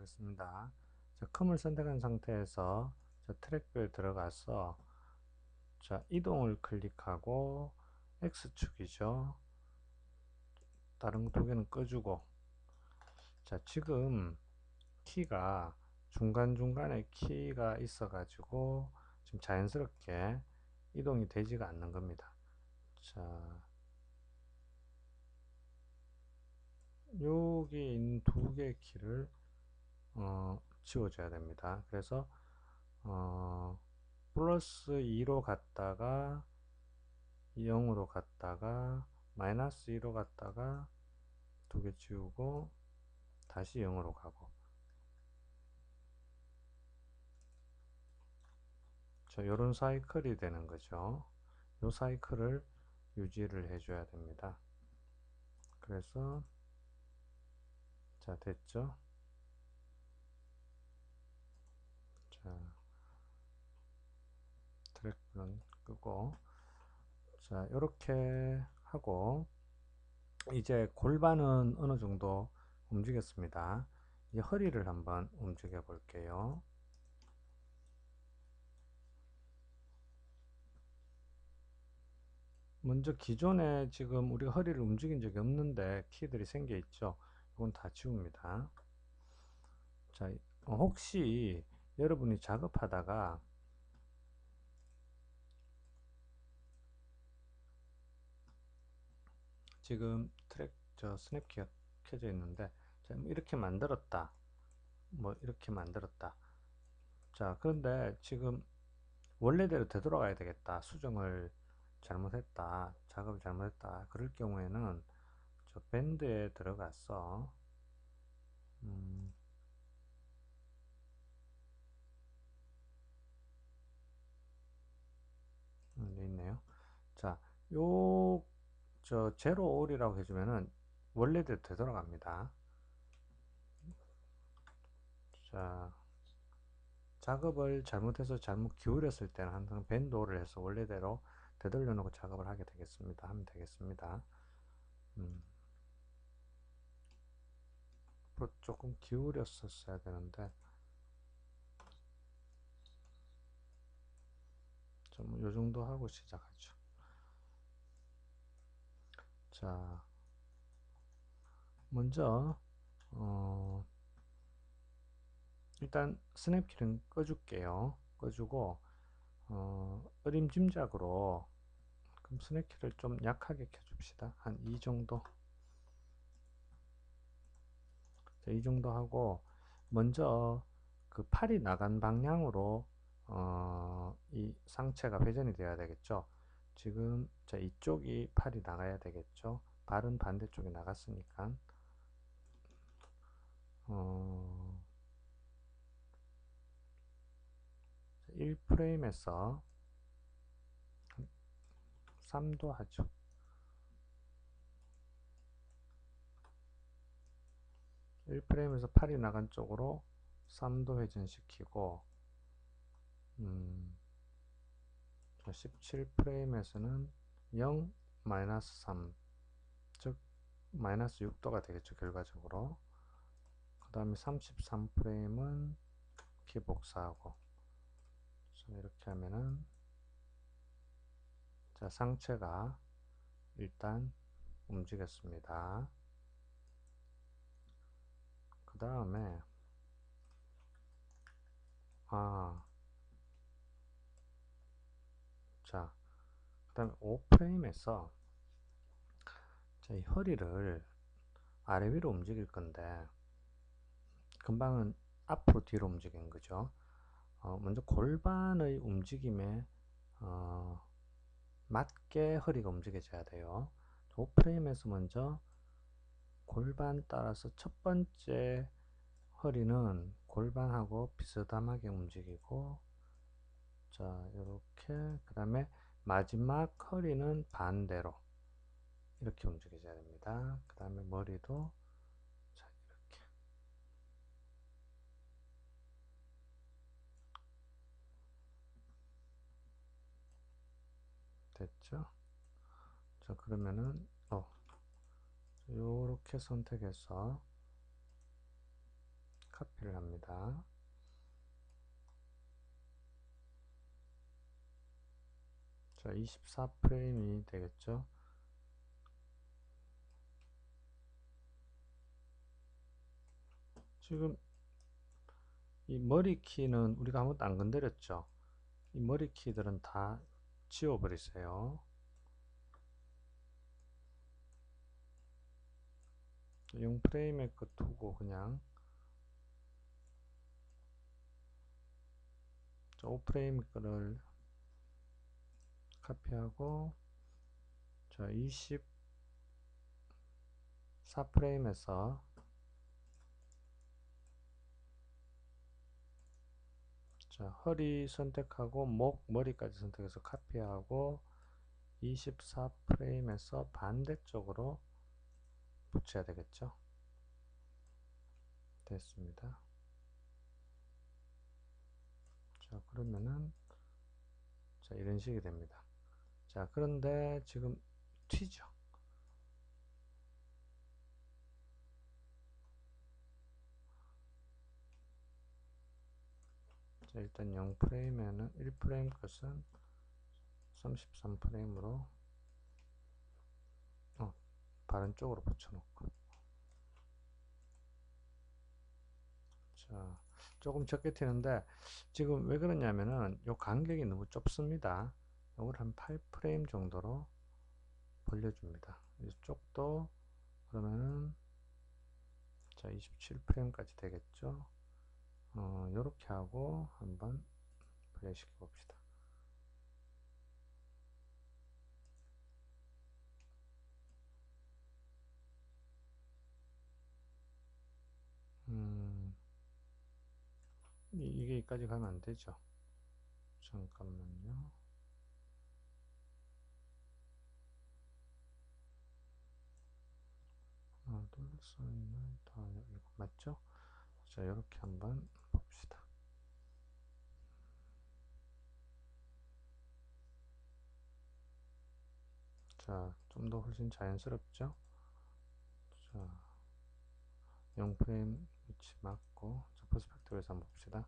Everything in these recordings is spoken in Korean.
하겠습니다. 자, 컴을 선택한 상태에서 자, 트랙뷰에 들어가서 자, 이동을 클릭하고 X축이죠. 다른 두 개는 꺼주고 자, 지금 키가 중간중간에 키가 있어 가지고 지금 자연스럽게 이동이 되지가 않는 겁니다. 자, 여기 있는 두 개의 키를 어, 지워줘야 됩니다. 그래서 어, 플러스 2로 갔다가 0으로 갔다가 마이너스 2로 갔다가 두 개 지우고 다시 0으로 가고 자, 요런 사이클이 되는 거죠. 요 사이클을 유지를 해줘야 됩니다. 그래서 자 됐죠? 자 트랙은 끄고 자 이렇게 하고 이제 골반은 어느 정도 움직였습니다. 이 허리를 한번 움직여 볼게요. 먼저 기존에 지금 우리가 허리를 움직인 적이 없는데 키들이 생겨 있죠. 이건 다 지웁니다. 자, 어, 혹시 여러분이 작업하다가 지금 트랙 저 스냅키가 켜져 있는데 자, 뭐 이렇게 만들었다. 뭐 이렇게 만들었다. 자, 그런데 지금 원래대로 되돌아가야 되겠다. 수정을 잘못했다. 작업을 잘못했다. 그럴 경우에는 저 밴드에 들어가서 음, 음, 있네요. 자, 요, 저, 제로 올이라고 해주면은 원래대로 되돌아갑니다. 자, 작업을 잘못해서 잘못 기울였을 때는 항상 밴드를 해서 원래대로 되돌려 놓고 작업을 하게 되겠습니다. 하면 되겠습니다. 음. 조금 기울였었어야 되는데 좀 요 정도 하고 시작하죠. 자, 먼저 어, 일단 스냅키는 꺼줄게요. 꺼주고 어, 어림짐작으로 그럼 스냅키를 좀 약하게 켜줍시다. 한 이 정도. 자, 이 정도 하고 먼저 그 팔이 나간 방향으로 어, 이 상체가 회전이 되어야 되겠죠. 지금 자 이쪽이 팔이 나가야 되겠죠. 발은 반대쪽에 나갔으니까 어, 1프레임에서 3도 하죠. 1프레임에서 팔이 나간 쪽으로 3도 회전시키고 음, 17프레임에서는 0, 마이너스 3, 즉 마이너스 6도가 되겠죠 결과적으로. 그 다음에 33프레임은 기복사하고. 이렇게 하면은 자 상체가 일단 움직였습니다. 그 다음에 아 자, 그 다음에 5프레임에서 자, 이 허리를 아래 위로 움직일 건데 금방은 앞으로 뒤로 움직인 거죠. 어, 먼저 골반의 움직임에 어, 맞게 허리가 움직여져야 돼요. 5프레임에서 먼저 골반 따라서 첫 번째 허리는 골반하고 비스듬하게 움직이고 자 이렇게 그 다음에 마지막 허리는 반대로 이렇게 움직여줘야 됩니다. 그 다음에 머리도 자 이렇게 됐죠? 자 그러면은 어 요렇게 선택해서 카피를 됐습니다. 자, 24프레임이 되겠죠. 지금 이 머리 키는 우리가 아무것도 안 건드렸죠. 이 머리 키들은 다 지워버리세요. 용 프레임의 그 두고 그냥 5프레임 거를 카피하고 자 24프레임에서 자 허리 선택하고 목 머리까지 선택해서 카피하고 24프레임에서 반대쪽으로 붙여야 되겠죠? 됐습니다. 자 그러면은 자 이런 식이 됩니다 자 그런데 지금 튀죠? 자 일단 0프레임에는 1프레임 것은 33프레임으로 어, 바른 쪽으로 붙여놓고. 자 조금 적게 튀는데 지금 왜 그러냐면은 요 간격이 너무 좁습니다 요걸 한 8프레임 정도로 벌려줍니다. 이쪽도 그러면은 자 27프레임까지 되겠죠? 어, 요렇게 하고 한번 플레이시켜 봅시다. 음, 이게 여기까지 가면 안 되죠? 잠깐만요 둘셋넷 다섯 일곱 맞죠? 자 이렇게 한번 봅시다 자 좀 더 훨씬 자연스럽죠? 자 0프레임 위치 맞고 자 퍼스펙티브에서 한번 봅시다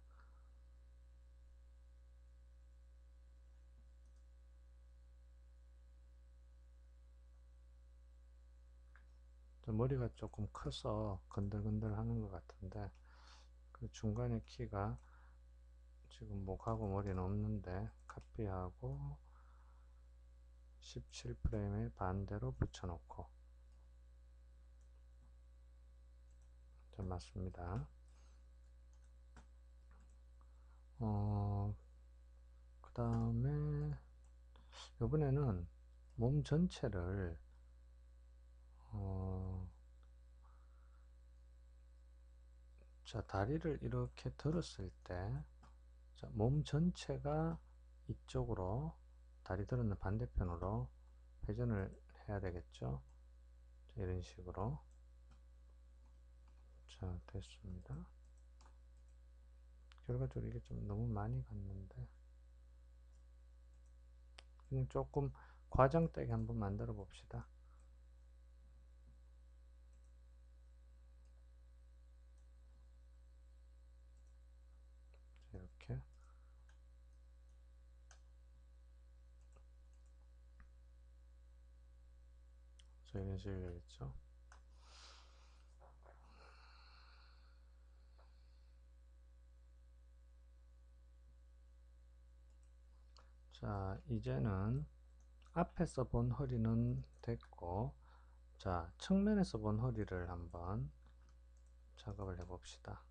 머리가 조금 커서 건들건들 하는 것 같은데 그 중간에 키가 지금 목하고 머리는 없는데 카피하고 17프레임에 반대로 붙여놓고. 자 맞습니다. 어, 그 다음에 이번에는 몸 전체를 어, 자, 다리를 이렇게 들었을 때, 자, 몸 전체가 이쪽으로, 다리 들었는 반대편으로 회전을 해야 되겠죠? 자, 이런 식으로. 자, 됐습니다. 결과적으로 이게 좀 너무 많이 갔는데, 조금 과장되게 한번 만들어 봅시다. 이렇게. 자 이런 식이 되겠죠? 자 이제는 앞에서 본 허리는 됐고 자 측면에서 본 허리를 한번 작업을 해 봅시다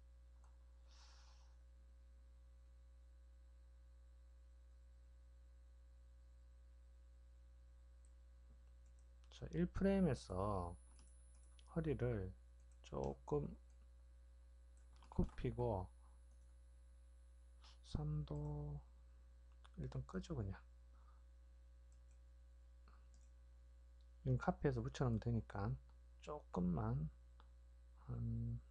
자, 1프레임에서 허리를 조금 굽히고 3도 일단 끄죠 그냥. 지금 카피해서 붙여놓으면 되니까 조금만 한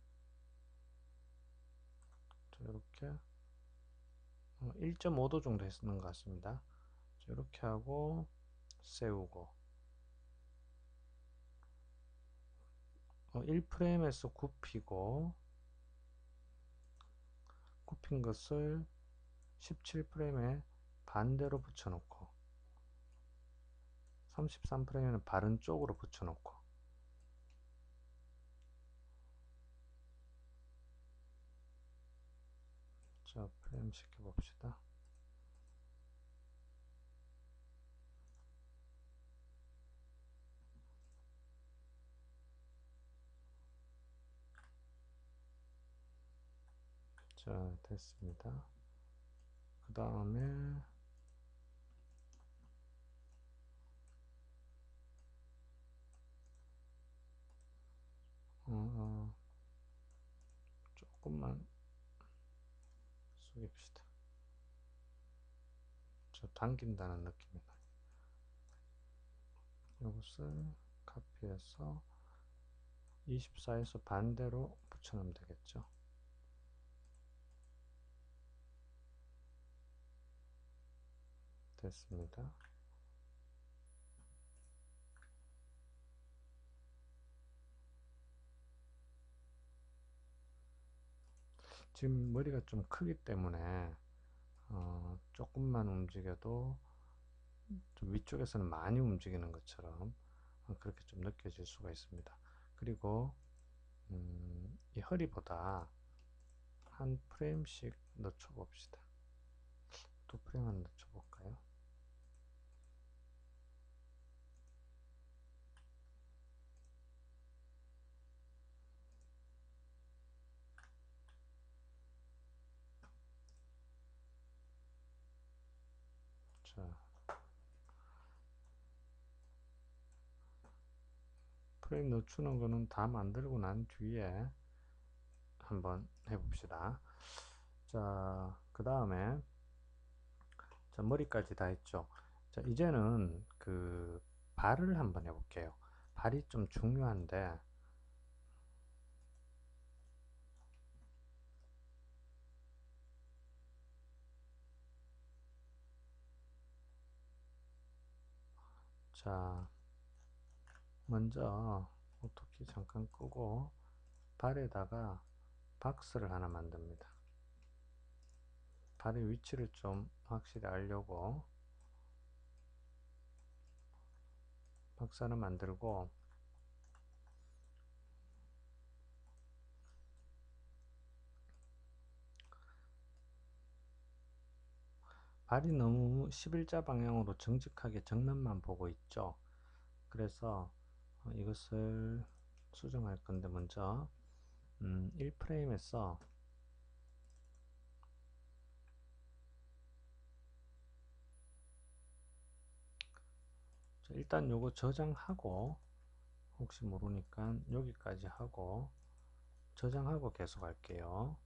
이렇게. 1.5도 어, 정도 했는 것 같습니다. 이렇게 하고 세우고 어, 1프레임에서 굽히고 잡힌 것을 17프레임에 반대로 붙여놓고 33프레임에는 바른 쪽으로 붙여놓고 자 프레임 시켜 봅시다 자 됐습니다 그 다음에 어, 조금만 숙입시다. 저 당긴다는 느낌이 나요. 이것을 카피해서 24에서 반대로 붙여놓으면 되겠죠. 됐습니다. 지금 머리가 좀 크기 때문에 어, 조금만 움직여도 좀 위쪽에서는 많이 움직이는 것처럼 어, 그렇게 좀 느껴질 수가 있습니다. 그리고 음, 이 허리보다 한 프레임씩 늦춰 봅시다. 두 프레임만 늦춰 볼까요? 자, 프레임 늦추는 거는 다 만들고 난 뒤에 한번 해봅시다. 자, 그 다음에 자, 머리까지 다 했죠. 자, 이제는 그 발을 한번 해볼게요. 발이 좀 중요한데 자, 먼저 오토키 잠깐 끄고 발에다가 박스를 하나 만듭니다. 발의 위치를 좀 확실히 알려고 박스 하나 만들고 발이 너무 11자 방향으로 정직하게 정면만 보고 있죠. 그래서 어, 이것을 수정할 건데 먼저 음, 1프레임에서 일단 요거 저장하고 혹시 모르니까 여기까지 하고 저장하고 계속 할게요.